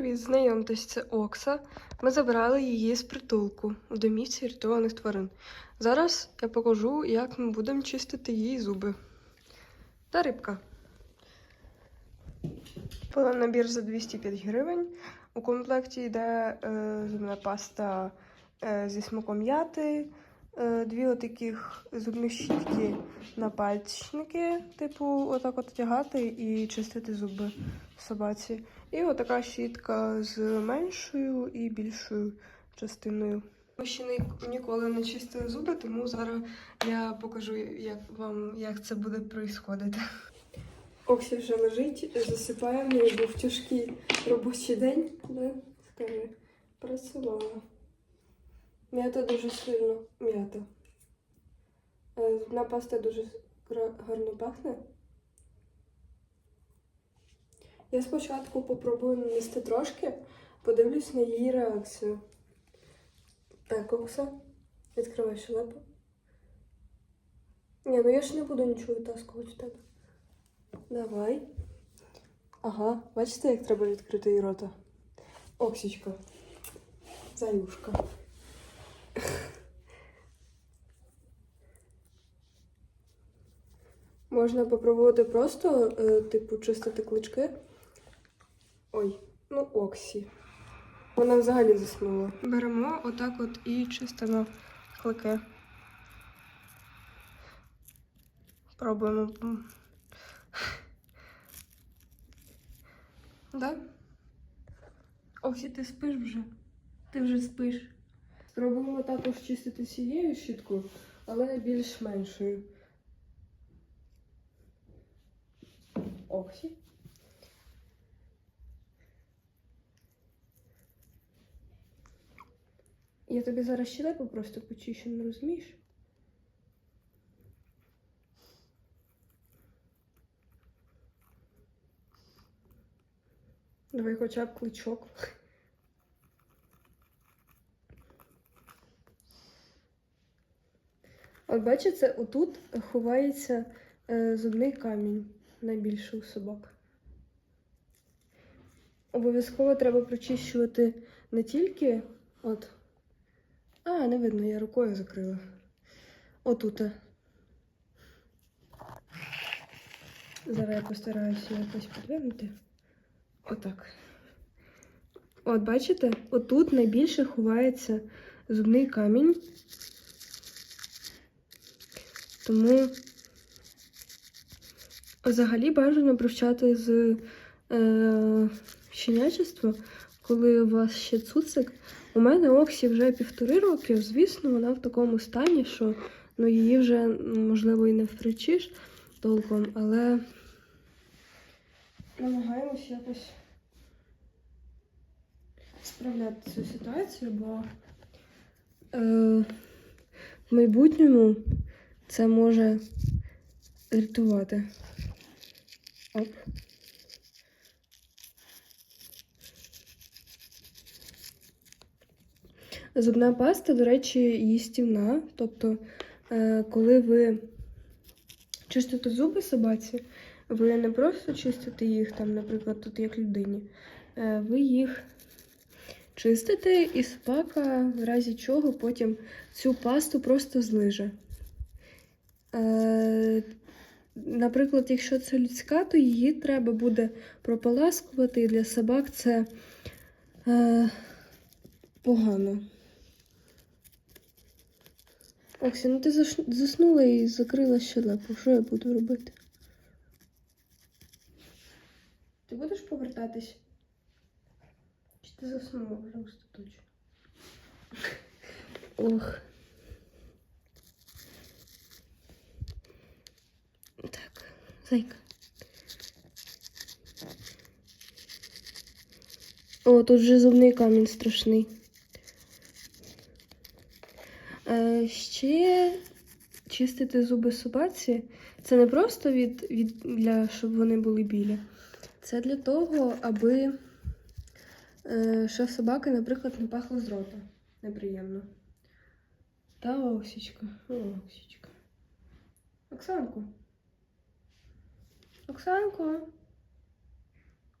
привіт! Знайомтесь, це Окса. Ми забрали її з притулку у домівці рятованих тварин. Зараз я покажу, як ми будемо чистити їй зуби. Та рибка. Купила набір за 205 гривень. У комплекті йде е, зубна паста е, зі смаком м'яти, дві отаких зубних щітки на пальчники, типу, отак от тягати і чистити зуби собаці. І отака щітка з меншою і більшою частиною. Ми ще ні- ніколи не чистили зуби, тому зараз я покажу, як вам як це буде происходити. Оксі вже лежить, засипає неї був тяжкий робочий день, де скажи, працювала. М'ята дуже сильно м'ята. Е, Зубна паста дуже гарно пахне. Я спочатку попробую нанести трошки, подивлюсь на її реакцію. Так, Окса, відкривай щелепу. Ні, ну я ж не буду нічого витаскувати в тебе. Давай. Ага, бачите, як треба відкрити її рота? Оксічка. Заюшка. Можна попробувати просто, е, типу, чистити клички. Ой, ну Оксі. Вона взагалі заснула. Беремо отак от і чистимо клики. Пробуємо. Да? Оксі, ти спиш вже? Ти вже спиш. Спробуємо також чистити цією щіткою, але більш меншою. Оксі. Я тобі зараз щелепу просто почищу, не розумієш? Давай хоча б кличок. От бачите, отут ховається е, зубний камінь найбільше у собак. Обов'язково треба прочищувати не тільки от. А, не видно, я рукою закрила. Отут. Зараз я постараюся якось подвинути. Отак. От, бачите, отут найбільше ховається зубний камінь. Тому взагалі бажано привчати з е, щенячества, коли у вас ще цуцик. У мене Оксі вже півтори роки, звісно, вона в такому стані, що ну, її вже, можливо, і не втричиш толком, але намагаємось якось справляти цю ситуацію, бо е, в майбутньому це може рятувати. Оп. Зубна паста, до речі, їстівна. Тобто, е, коли ви чистите зуби собаці, ви не просто чистите їх, там, наприклад, тут як людині, е, ви їх чистите, і собака, в разі чого, потім цю пасту просто злиже. Наприклад, якщо це людська, то її треба буде прополаскувати, і для собак це е, погано. Оксі, ну ти заснула і закрила щелепу. Що я буду робити? Ти будеш повертатись? Чи ти заснула вже остаточно? Ох. Зайка. О, тут вже зубний камінь страшний. Е, ще чистити зуби собаці це не просто від, від, для, щоб вони були білі. Це для того, аби е, що собаки, наприклад, не пахло з рота. Неприємно. Та Оксічка. О, Оксічка. Оксанку. Оксанко.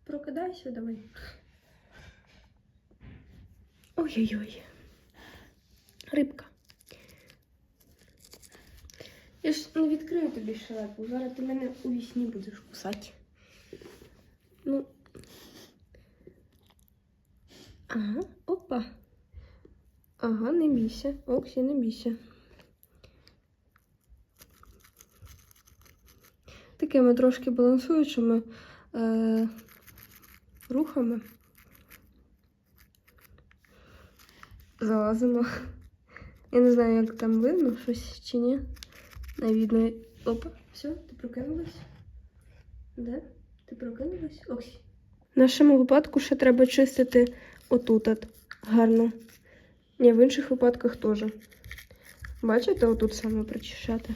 Прокидайся давай. Ой-ой-ой. Рибка. Я ж не відкрию тобі шелепу. Зараз ти мене у вісні будеш кусати. Ну. Ага, опа. Ага, не бійся. Оксі, не бійся. Такими трошки балансуючими е, рухами. Залазимо. Я не знаю, як там видно щось чи ні. Не. Опа, все, ти прокинулась? Да? Ти прокинулась? Ось. В нашому випадку ще треба чистити отут от. гарно. Ні, в інших випадках теж. Бачите, отут саме прочищати.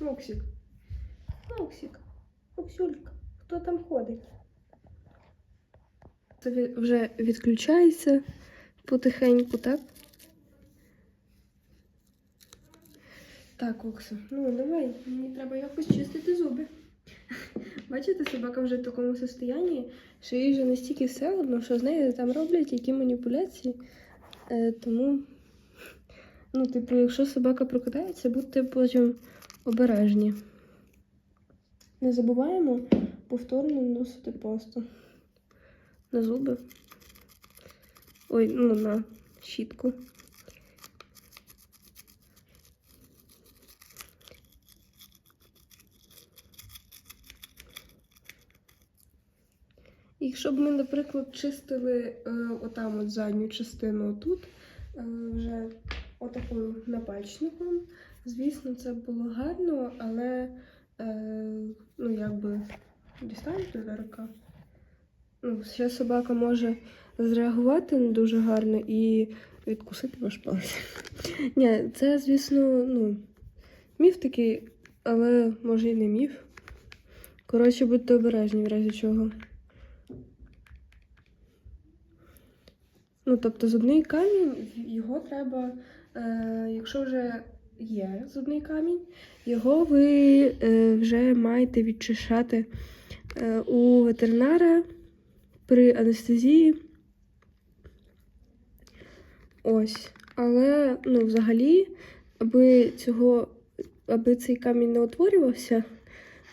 Оксик. Оксик. Оксюлька. Хто там ходить? Це вже відключається потихеньку, так? Так, Окса, ну давай, мені треба якось чистити зуби. Бачите, собака вже в такому состоянні, що їй вже настільки все одно, що з нею там роблять які маніпуляції. Е, тому, ну, типу, якщо собака прокидається, будьте потім обережні. Не забуваємо повторно наносити пасту на зуби. Ой, ну на щітку. Якщо б ми, наприклад, чистили е, отам от задню частину тут, е, вже отаким напальчником, звісно, це було гарно, але ну, якби дістаньте зараз. Ну, ще собака може зреагувати не дуже гарно і відкусити ваш палець. Ні, це, звісно, ну, міф такий, але може і не міф. Коротше, будьте обережні в разі чого. Ну, тобто зубний камінь, його треба, е, якщо вже є зубний камінь, його ви е, вже маєте відчищати е, у ветеринара при анестезії. Ось. Але, ну, взагалі, аби цього, аби цей камінь не утворювався,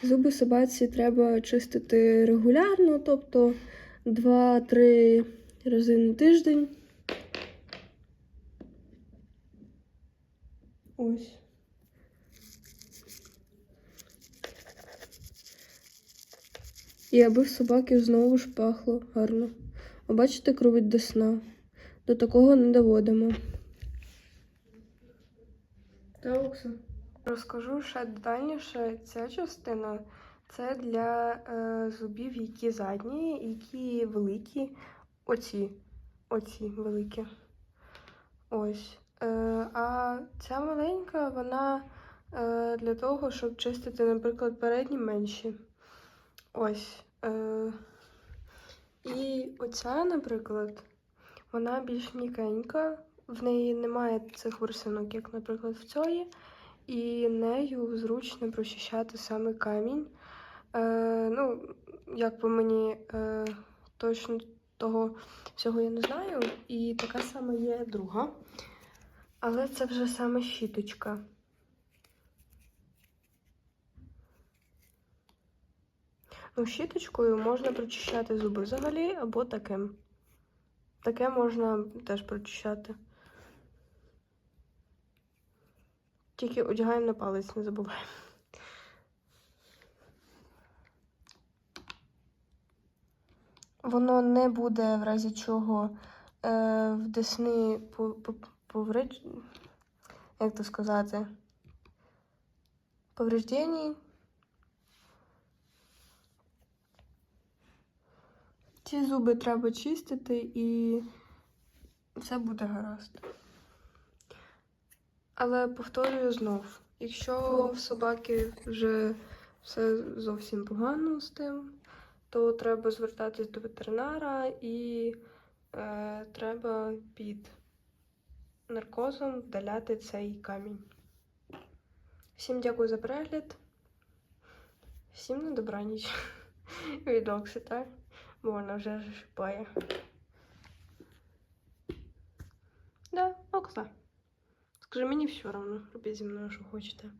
зуби собаці треба чистити регулярно, тобто 2-3 рази на тиждень. Ось. І аби в собаки знову ж пахло гарно. А бачите, кровить до сна. До такого не доводимо. Та, Окса. Розкажу ще детальніше. Ця частина це для е, зубів, які задні, які великі. Оці. Оці великі. Ось. Е, а ця маленька, вона е, для того, щоб чистити, наприклад, передні менші. Ось. Е, і оця, наприклад, вона більш м'якенька. В неї немає цих ворсинок, як, наприклад, в цієї. І нею зручно прочищати саме камінь. Е, ну, як по мені е, точно того всього я не знаю. І така сама є друга. Але це вже саме щіточка. Ну, щіточкою можна прочищати зуби взагалі або таким. Таке можна теж прочищати. Тільки одягаємо на палець, не забуваємо. Воно не буде в разі чого е, в десни по, по, повреж... як то сказати, повреждень. Ці зуби треба чистити і все буде гаразд. Але повторюю знов, якщо в собаки вже все зовсім погано з тим, то треба звертатись до ветеринара і е, треба під наркозом вдаляти цей камінь. Всім дякую за перегляд. Всім на добраніч. Від Оксита. Бо вона вже шипає. Окса. Скажи, мені все одно, робіть зі мною, що хочете.